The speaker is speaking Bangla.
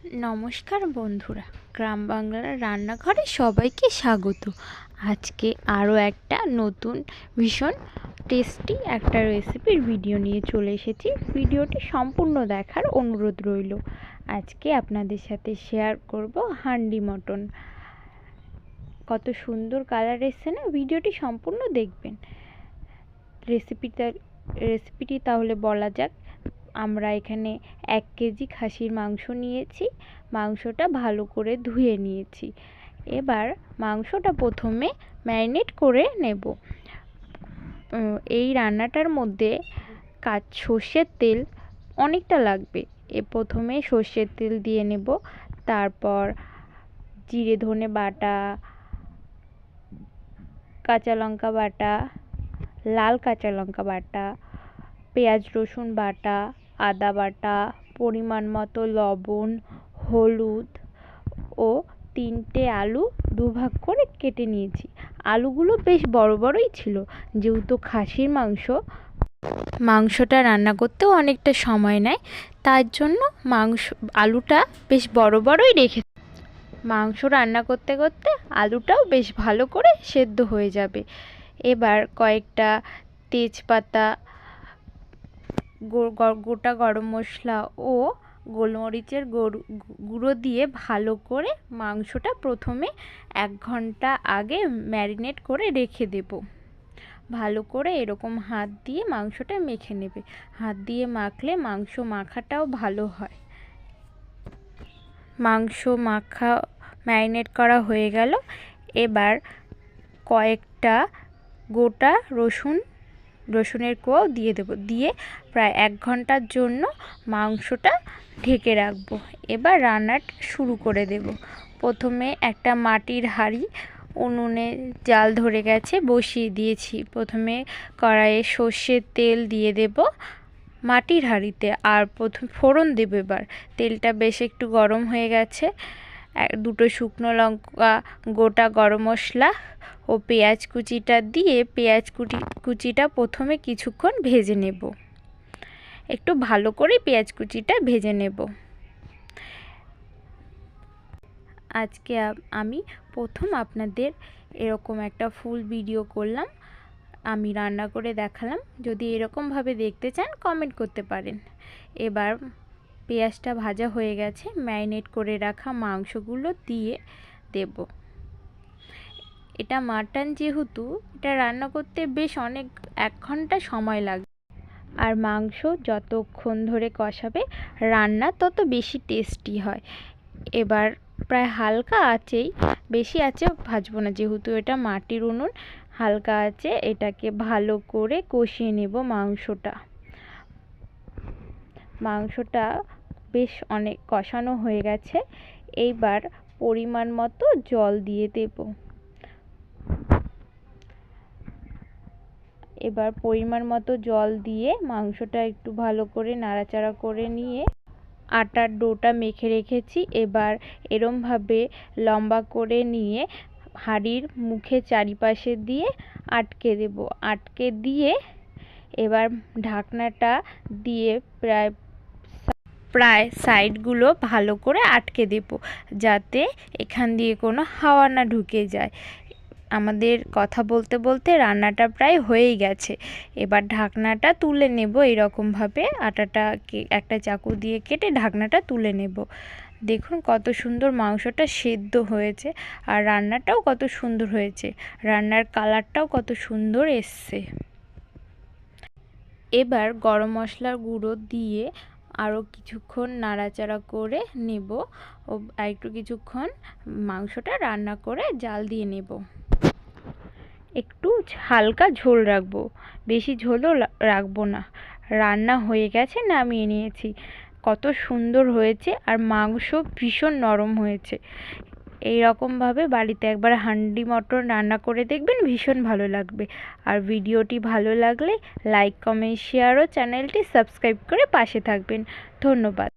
নমস্কার বন্ধুরা, গ্রাম বাংলার রান্নাঘরে সবাইকে স্বাগত। আজকে আরও একটা নতুন ভীষণ টেস্টি একটা রেসিপির ভিডিও নিয়ে চলে এসেছি। ভিডিওটি সম্পূর্ণ দেখার অনুরোধ রইল। আজকে আপনাদের সাথে শেয়ার করব হান্ডি মটন। কত সুন্দর কালার এসছে না? ভিডিওটি সম্পূর্ণ দেখবেন। রেসিপিটা রেসিপিটি তাহলে বলা যাক। আমরা এখানে এক কেজি খাসির মাংস নিয়েছি। মাংসটা ভালো করে ধুয়ে নিয়েছি। এবার মাংসটা প্রথমে ম্যারিনেট করে নেব। এই রান্নাটার মধ্যে কাজ সর্ষের তেল অনেকটা লাগবে। এ প্রথমে সর্ষের তেল দিয়ে নেব। তারপর জিরে, ধনে বাটা, কাঁচা লঙ্কা বাটা, লাল কাঁচা লঙ্কা বাটা, পেঁয়াজ রসুন বাটা আদা বাটা, পরিমাণ মতো লবণ, হলুদ ও তিনটে আলু দুভাগ করে কেটে নিয়েছি। আলুগুলো বেশ বড় বড়ই ছিল, যেহেতু খাসির মাংস। মাংসটা রান্না করতেও অনেকটা সময় নেয়, তার জন্য মাংস, আলুটা বেশ বড় বড়ই রেখে মাংস রান্না করতে করতে আলুটাও বেশ ভালো করে সেদ্ধ হয়ে যাবে। এবার কয়েকটা তেজপাতা গোটা গরম মশলা ও গোলমরিচের গুঁড়ো দিয়ে ভালো করে মাংসটা প্রথমে এক ঘণ্টা আগে ম্যারিনেট করে রেখে দেব। ভালো করে এরকম হাত দিয়ে মাংসটা মেখে নেবে। হাত দিয়ে মাখলে মাংস মাখাটাও ভালো হয়। মাংস মাখা ম্যারিনেট করা হয়ে গেল। এবার কয়েকটা গোটা রসুন রসুনের কোয়াও দিয়ে দেবো, দিয়ে প্রায় এক ঘণ্টার জন্য মাংসটা ঢেকে রাখব। এবার রান্নাটা শুরু করে দেব। প্রথমে একটা মাটির হাঁড়ি, উনুনে জাল ধরে গেছে, বসিয়ে দিয়েছি। প্রথমে কড়াইয়ে সর্ষের তেল দিয়ে দেব মাটির হাঁড়িতে। আর প্রথম ফোড়ন দেবো এবার। তেলটা বেশ একটু গরম হয়ে গেছে। দুটো শুকনো লঙ্কা, গোটা গরম মশলা ও পেঁয়াজ কুচিটা দিয়ে পেঁয়াজ কুচি কুচিটা প্রথমে কিছুক্ষণ ভেজে নেব। একটু ভালো করে পেঁয়াজ কুচিটা ভেজে নেব। আজকে আমি প্রথম আপনাদের এরকম একটা ফুল ভিডিও করলাম। আমি রান্না করে দেখালাম। যদি এরকমভাবে দেখতে চান কমেন্ট করতে পারেন। এবার পেঁয়াজটা ভাজা হয়ে গেছে, ম্যারিনেট করে রাখা মাংসগুলো দিয়ে দেব। এটা মাটন যেহেতু, এটা রান্না করতে বেশ অনেক, এক ঘণ্টা সময় লাগবে। আর মাংস যতক্ষণ ধরে কষাবে, রান্না তত বেশি টেস্টি হয়। এবার প্রায় হালকা আঁচেই, বেশি আঁচে ভাজবো না, যেহেতু এটা মাটির উনুন, হালকা আঁচে এটাকে ভালো করে কষিয়ে নেব মাংসটা। মাংসটা বেশ অনেক কষানো হয়ে গেছে। এইবার পরিমাণ মতো জল দিয়ে দেব। এবার পরিমাণ মতো জল দিয়ে মাংসটা একটু ভালো করে নাড়াচাড়া করে নিয়ে আটার ডোটা মেখে রেখেছি। এবার এরমভাবে লম্বা করে নিয়ে হাঁড়ির মুখে চারিপাশে দিয়ে আটকে দেব। আটকে দিয়ে এবার ঢাকনাটা দিয়ে প্রায় প্রায় সাইডগুলো ভালো করে আটকে দেব যাতে এখান দিয়ে কোনো হাওয়া না ঢুকে যায়। আমাদের কথা বলতে বলতে রান্নাটা প্রায় হয়েই গেছে। এবার ঢাকনাটা তুলে নেব এরকমভাবে। আটাটা একটা চাকু দিয়ে কেটে ঢাকনাটা তুলে নেব। দেখুন কত সুন্দর মাংসটা সেদ্ধ হয়েছে আর রান্নাটাও কত সুন্দর হয়েছে। রান্নার কালারটাও কত সুন্দর এসছে। এবার গরম মশলার গুঁড়ো দিয়ে আরও কিছুক্ষণ নাড়াচাড়া করে নেব ও একটু কিছুক্ষণ মাংসটা রান্না করে জাল দিয়ে নেব। একটু হালকা ঝোল রাখব। বেশি ঝোলও রাখব না। রান্না হয়ে গেছে, নামিয়ে নিয়েছি। কত সুন্দর হয়েছে আর মাংস ভীষণ নরম হয়েছে। এই রকমভাবে বাড়িতে একবার হান্ডি মটন রান্না করে দেখবেন, ভীষণ ভালো লাগবে। আর ভিডিওটি ভালো লাগলে লাইক কমেন্ট শেয়ার ও চ্যানেলটি সাবস্ক্রাইব করে পাশে থাকবেন। ধন্যবাদ।